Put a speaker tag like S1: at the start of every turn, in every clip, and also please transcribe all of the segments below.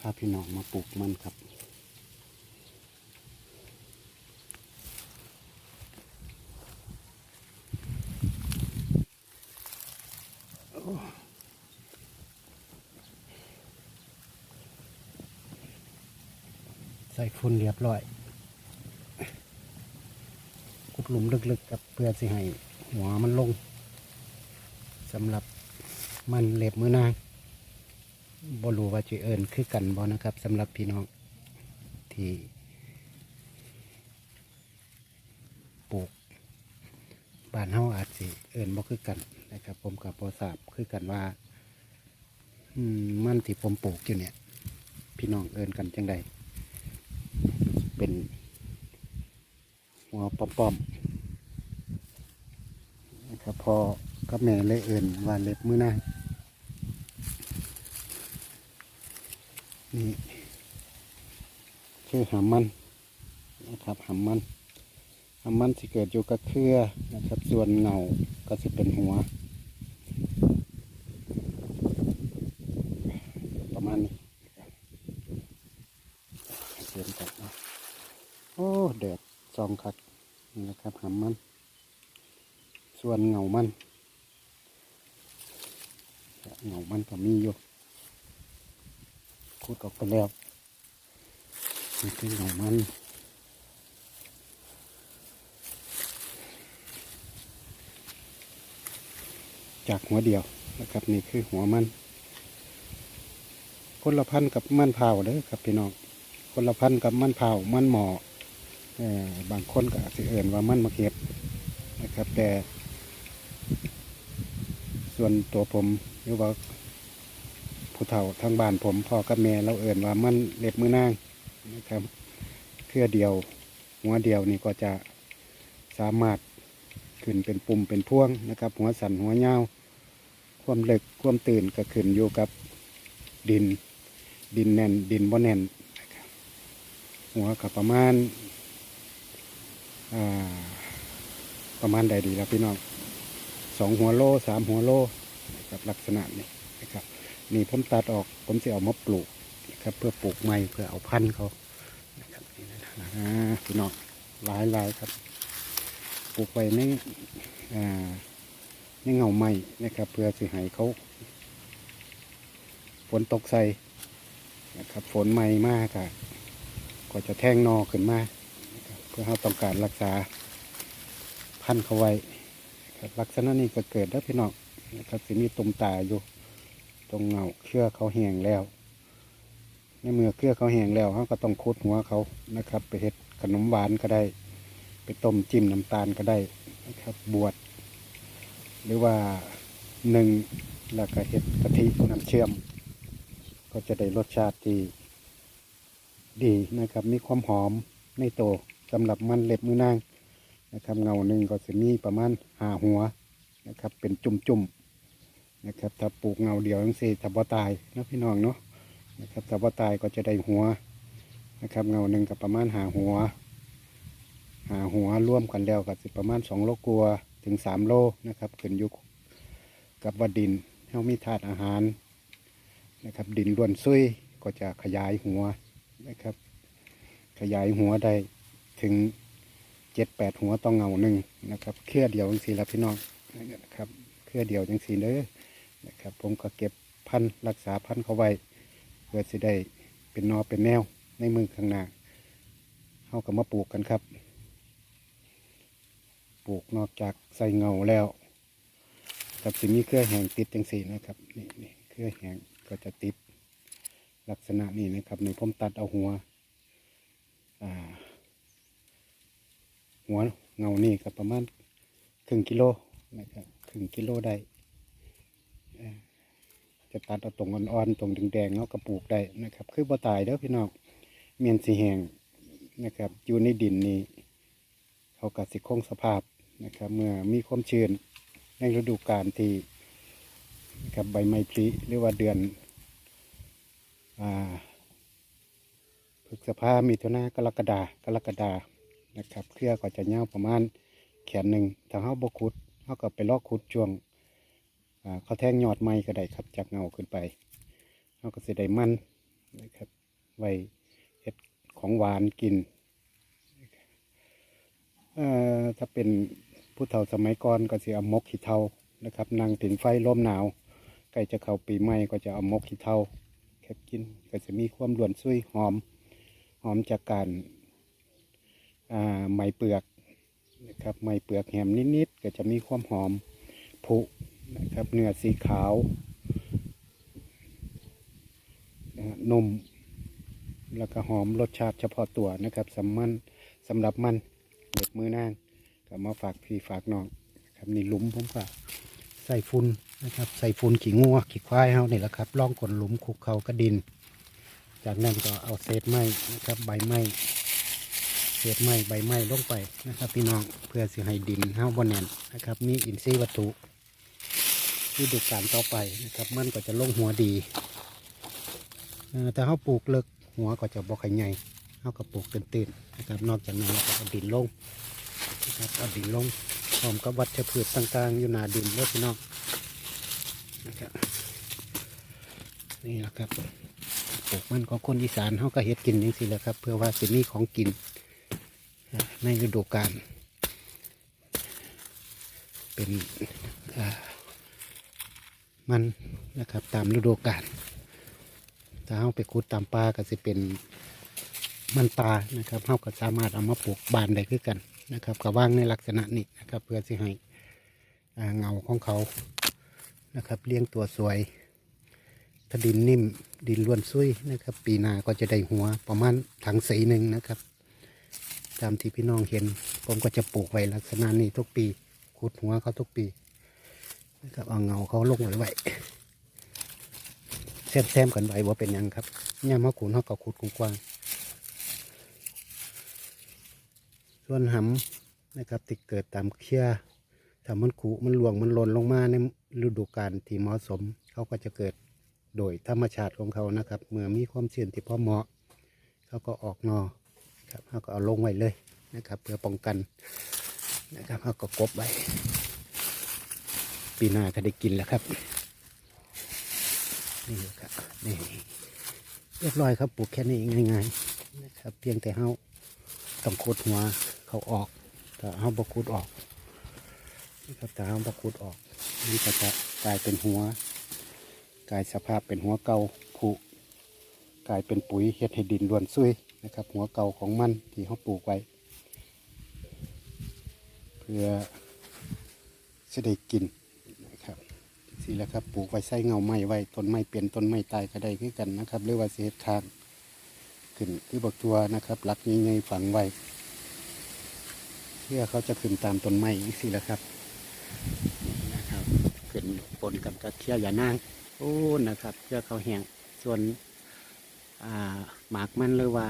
S1: พาพี่น้องมาปลูกมันครับ ใส่ฝุ่นเรียบร้อยขุดหลุมลึกๆกับเพื่อสิให้หัวมันลงสำหรับมันเล็บมือนาง บรูว่าจะเอิญคือกันบ่นะครับสำหรับพี่น้องที่ปลูกบ้านเฮาอาจสิเอิญบ่คือกันนะครับ ผมกับพอทราบคือกันว่ามันที่ผมปลูกอยู่เนี่ย พี่น้องเอิญกันจังใดเป็นหัวป้อมๆนะครับพอกับแม่เลยเอิ่นว่าเล็บมือนาง นี่คือหำมันนะครับหำมันหำมันสิเกิดอยู่กับเครือนะครับ ส่วนเงาก็สิเป็นหัว ประมาณนี้เตรียมกันนะโอ้แดดซองคักนี่นะครับหำมัน ส่วนเงามันเงามันก็มีอยู่ คูดออกไปแล้วนี่คืองมันจากหัวเดียวนะครับนี่คือหัวมันคนละพันกับมันเผาเด้อครับพี่น้องคนละพันกับมันเผามันหมอเออบางคนก็อาจจะเอ่นว่ามันมะเขือนะครับ แต่ ส่วนตัวผมหรือว่า ผู้เฒ่าทางบ้านผมพ่อกับแม่เราเอ่นว่ามันเล็บมือนางนะครับเครือเดียวหัวเดียวนี่ก็จะสามารถขึ้นเป็นปุ่มเป็นพ่วงนะครับ หัวสันหัวยาความเล็กความตื่นก็ขึ้นอยู่กับดิน ดินแน่นดินบ่แน่นหัวกับประมาณาประมาณใดดีแล้วพี่น้องสองหัวโลสามหัวโลนะครับลักษณะนี้นะครับ นี่ผมตัดออกผมจะเอามาปลูกนะครับ เพื่อปลูกใหม่เพื่อเอาพันธุ์เขานะครับนี่นะพี่น้องหลายหลายครับ ปลูกไว้ในอ่าในเงาไม้นะครับ เพื่อสิให้เขาฝนตกใส่นะครับ ฝนใหม่มากอะก็จะแท่งนอขึ้นมาเพื่อเราต้องการรักษาพันธุ์เขาไว้ครับลักษณะนี้ก็เกิดได้วพี่น้องนะครับสิมีตุ่มตาอยู่ ตรงเงาเครือเขาแห้งแล้ว ในเมื่อเครือเขาแห้งแล้วเราก็ต้องคุดหัวเขานะครับ ไปเฮ็ดขนมหวานก็ได้ ไปต้มจิ้มน้ำตาลก็ได้นะครับบวชหรือว่าหนึ่งแล้วก็เฮ็ดกะทิน้ำเชื่อม ก็จะได้รสชาติที่ดีนะครับ มีความหอมในโตวสำหรับมันเล็บมือนางนะครับ เงาหนึ่งก็จะมีประมาณหาหัวนะครับ เป็นจุ่มๆ นะครับถ้าปลูกเงาเดียวทั้งสี่ถ้าบ่ตายนะพี่น้องเนาะนะครับถ้าบ่ตายก็จะได้หัวนะครับ เงาหนึ่งกับประมาณหาหัว หาหัวร่วมกันแล้วก็สิประมาณสองโลกลัวถึงสามโลนะครับขึ้นอยู่กับว่าดินเฮามีธาตุอาหารนะครับ ดินล้วนซุยก็จะขยายหัวนะครับ ขยายหัวได้ถึงเจ็ดแปดหัวต้อเงาหนึ่งนะครับเครือเดียวจังสีแล้วพี่น้องนะครับเครือเดียวจังสีเด้อ นะครับ ผมก็เก็บพันธุ์รักษาพันธุ์เขาไว้เพื่อสิได้เป็นนอเป็นแนวในมือข้างหน้าเขาก็มาปลูกกันครับ ปลูกนอกจากใส่เงาแล้วกับสิมีเครือแห้งติดจังสีนะครับนี่นี่เครือแห้งก็จะติดลักษณะนี้นะครับในผมตัดเอาหัวหัวเงานี่ก็ประมาณครึ่งกิโลนะครับครึ่งกิโลได้ะตัดเอาตรงอ่อนๆตรงแดงๆเนากระปลูกได้นะครับ คือบ่ตายเด้อพี่น้องเมียนสีแหงนะครับ อยู่ในดินนี้เขากัดสิคงสภาพนะครับ เมื่อมีความชื้นในฤดูกาลที่นะครับใบไม้ผลิหรือว่าเดือนอ่าพฤษภามิถุนากรกฎากรกฎานะครับ เครือก็จะยาประมาณแขนหนึ่งถ้าเขาบกุดเขาก็ไปลอกขุดช่วง เขาแทงยอดไม้ก็ได้ครับ จากเงาขึ้นไปเขาก็จะได้มันนะครับไว้เฮ็ดของหวานกินถ้าเป็นผู้เฒ่าสมัยก่อนก็สิเอามกขี้เทานะครับนั่งผิงไฟลมหนาวใกล้จะเข้าปีใหม่ก็จะเอามกขี้เทาแคบกินก็จะมีความด่วนซุยหอมหอมจากการไหมเปลือกนะครับไหมเปลือกแหมนิดๆก็จะมีความหอมผุ นะครับเนื้อสีขาวนะฮะนุ่มแล้วก็หอมรสชาติเฉพาะตัวนะครับสำมันสำหรับมันเล็บมือนางก็มาฝากพี่ฝากน้องครับนี่หลุมผมก็ใส่ฝุ่นนะครับใส่ฝุ่นขี้งัวขี้ควายเฮานี่แหละครับล่องกลนหลุมคุกเขากระดิน จากนั้นก็เอาเศษไม้นะครับใบไม้เศษไม้ใบไม้ลงไปนะครับ พี่น้องเพื่อสิให้ดินเฮาบนแน่นนะครับ มีอินทรีย์วัตถุ ฤดูกาลต่อไปนะครับมันก็จะลงหัวดีแต่เฮาปลูกเลิกหัวก็จะบ่ค่อยใหญ่เฮาก็ปลูกตื่นๆนะครับนอกจากนั้นเราก็เอาดินลงนะครับเอาดินลงพร้อมกับวัชพืชต่างๆ อยู่หนาดินเด้อพี่น้องนะครับนี่แหละครับปลูกมันของคนอีสานเขาก็เฮ็ดกินอย่างสิแหละครับ เพื่อว่าสิมีของกินในฤดูกาลเป็นอ่า มันนะครับ ตามฤดูกาลถ้าเขาไปขุดตามป่าก็สิเป็นมันปลานะครับเขาก็สามารถเอามาปลูกบานได้คือกันนะครับก็ว่างในลักษณะนี้นะครับ เพื่อสิให้เงาของเขานะครับเลี้ยงตัวสวยถ้าดินนิ่มดินล้วนซุยนะครับ ปีหน้าก็จะได้หัวประมาณถังสีหนึ่งนะครับ ตามที่พี่น้องเห็น ผมก็จะปลูกไว้ลักษณะนี้ทุกปีขุดหัวเขาทุกปี ครับเอาเงาเขาลงไว้ไว้แซมแซมๆกันไว้ว่าเป็นยังครับเนี่ยมาขุนเขาก็ขุดกว้างๆส่วนหำนะครับที่เกิดตามเคี้ยถ้ามันขุมันหลวงมันหล่นลงมาในฤดูกาลที่เหมาะสม เขาก็จะเกิดโดยธรรมชาติของเขานะครับ เมื่อมีความเชื้นที่พอเหมาะ เขาก็ออกนอครับเขาก็เอาลงไว้เลยนะครับ เพื่อป้องกันนะครับเขาก็กบไว้ ปีหน้าก็ได้กินแล้วครับ นี่ครับนี่เรียบร้อยครับปลูกแค่นี้ง่ายๆนะครับ เพียงแต่เขาต้องขุดหัวเขาออกถ้าเขาบกุดออกนะครับถ้าเขาบกุดออกมันก็จะกลายเป็นหัว กลายสภาพเป็นหัวเก่าผุกลายเป็นปุ๋ยเฮ็ดให้ดินล้วนซุยนะครับ หัวเก่าของมันที่เขาปลูกไว้ เพื่อจะได้กิน สิแล้วครับปลูกไว้ใส่เงาไม้ไว้ต้นไม้เปลี่ยนต้นไม้ตายก็ได้คือกันนะครับหรือว่าเฮ็ดทางขึ้นคือบักตัวนะครับหลักใหญ่ๆฝังไว้เพื่อเขาจะขึ้นตามต้นไม้อีกสิแล้วครับนะครับขึ้นปนกันกับเขี้ยอย่านางโอ้นะครับเพื่อเขาแห้งส่วนอ่าหมากมันหรือว่า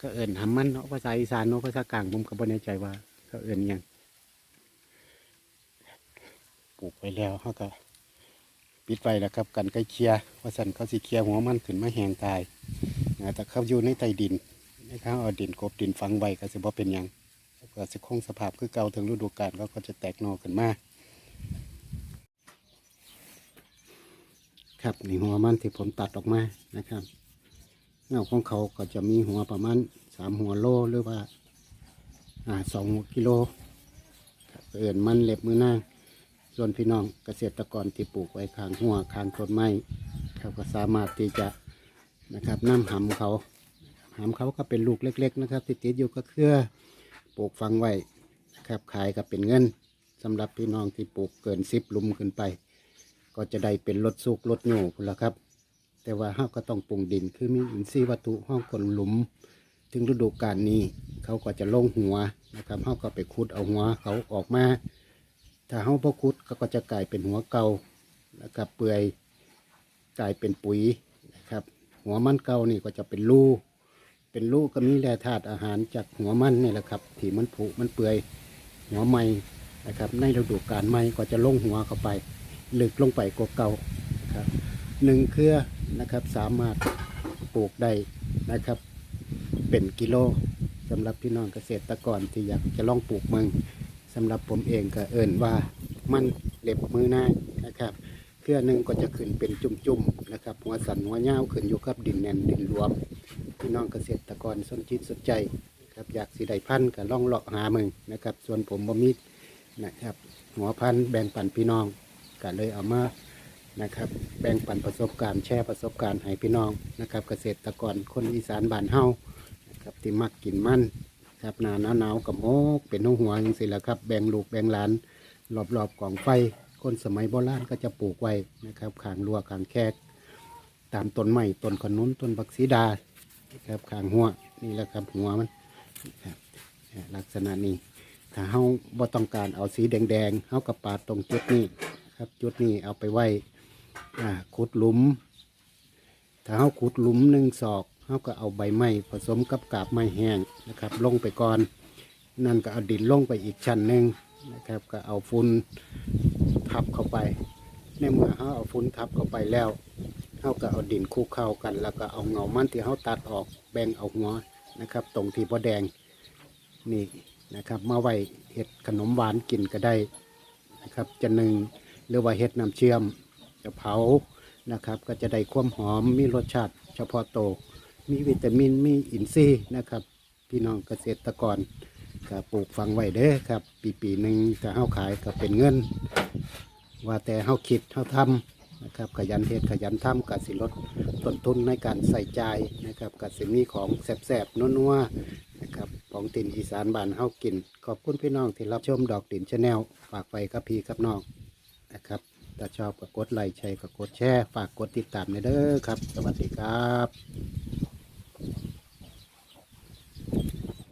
S1: ก็เอิ่นหำมันเนาะภาษาอีสานเนาะภาษากลางผมก็บ่แน่ใจว่าเขาเอิ่นหยัง ปลูกไปแล้วเขาก็ปิดไว้แล้วครับกันใกล้เคลียร์ว่าสันเขาสิเคลียหัวมันขึ้นมาแห้งตายนะแต่เขาอยู่ในใต้ดินนะครับเอาดินกบดินฝังไว้ก็สิบ่เป็นยังก็สิคงสภาพคือเก่าถึงฤดูกาลเขาก็จะแตกหนอขึ้นมาครับนี่หัวมันที่ผมตัดออกมานะครับเงาของเขาก็จะมีหัวประมาณสามหัวโลหรือว่าอ่าสองกิโลเอื่นมันเล็บมือนาง ส่วนพี่น้องเกษตรกรที่ปลูกไว้ข้างหัวข้างต้นไม้เขาก็สามารถที่จะนะครับน้ำหำเขาหำเขาก็เป็นลูกเล็ก ๆ นะครับที่ติดอยู่ก็เครือปลูกฝังไว้นะครับขายก็เป็นเงินสำหรับพี่น้องที่ปลูกเกินสิบลุมขึ้นไป ก็จะได้เป็นรถสุกรถโง่พุ่นละครับ แต่ว่าเราก็ต้องปรุงดินคือมีอินทรีย์วัตถุห้องกลหลุม ถึงฤดูกาลนี้เขาก็จะลงหัวนะครับเราก็ไปขุดเอาหัวเขาออกมา ถ้าเราพอขุดก็ก็จะกลายเป็นหัวเก่าแล้วก็เปื่อยกลายเป็นปุ๋ยนะครับ หัวมันเก่านี่ก็จะเป็นรูเป็นรูก็มีแร่ธาตุอาหารจากหัวมันนี่แหละครับที่มันผุมันเปื่อยหัวใหม่นะครับ ในฤดูกาลใหม่ก็จะลงหัวเข้าไปลึกลงไปกว่าเก่าครับหนึ่งเครือนะครับสามารถปลูกได้นะครับ เป็นกิโลสำหรับพี่น้องเกษตรกรที่อยากจะลองปลูกเมือง สำหรับผมเองก็เอิ่นว่ามันเล็บมือหน้านะครับเครือหนึ่งก็จะขึ้นเป็นจุ่มๆนะครับ หัวสันหัวเงาขึ้นอยู่กับดินแน่นดินรวมพี่น้องเกษตรกรสนจิตสนใจครับอยากสิได้พันธุ์ก็ล่องเลาะหามึงนะครับ ส่วนผมบ่มีนะครับ หัวพันธุ์แบ่งปันพี่น้องก็เลยเอามานะครับ แบ่งปันประสบการณ์แชร์ประสบการณ์ให้พี่น้องนะครับ เกษตรกรคนอีสานบ้านเฮานะครับที่มักกินมัน ครับหนาหนาวหนาวกับโมกเป็นหัวหัวอย่างสิแหละครับ แบ่งลูกแบ่งหลานรอบๆกองไฟคนสมัยโบราณก็จะปลูกไว้นะครับขางรั้วขางแคก ตามต้นไม้ต้นขนุนต้นบักสีดานะครับขางหัวนี่แหละครับหัวมันครับลักษณะนี้ถ้าเฮาบ่ต้องการเอาสีแดงๆเฮากับปาดตรงจุดนี้ครับจุดนี้เอาไปไว้ขุดหลุม ถ้าเฮาขุดหลุมหนึ่งศอก เฮาก็เอาใบไม้ผสมกับกาบไม้แห้งนะครับ ลงไปก่อน นั่นก็เอาดินลงไปอีกชั้นหนึ่งนะครับ ก็เอาฝุ่นทับเข้าไป ในเมื่อเขาเอาฝุ่นทับเข้าไปแล้วเขาก็เอาดินคลุกเข้ากัน แล้วก็เอาเงามันที่เขาตัดออกแบ่งเอาหัวนะครับ ตรงที่พอแดงนี่นะครับมาไว้เห็ดขนมหวานกินก็ได้นะครับ จะหนึ่งหรือว่าเห็ดน้ำเชื่อมจะเผานะครับ ก็จะได้ความหอมมีรสชาติเฉพาะโตว มีวิตามินมีอินทรีย์นะครับ พี่น้องเกษตรกรก็ปลูกฝังไว้เด้อครับ ปีปีหนึ่งก็เฮาขายก็เป็นเงิน ว่าแต่เฮาคิดเฮาทำนะครับ ขยันเฮ็ดขยันทำก็สิลดต้นทุนในการใส่ใจายนะครับก็สิมีของแซ่บๆนัวๆนะครับของตินอีสานบ้านเฮากิน ขอบคุณพี่น้องที่รับชมดอกดินชาแนลฝากไว้กับพี่กับน้องนะครับถ้าชอบก็กดไลค์ใช่ก็กดแชร์ฝากกดติดตามในเด้อครับ สวัสดีครับ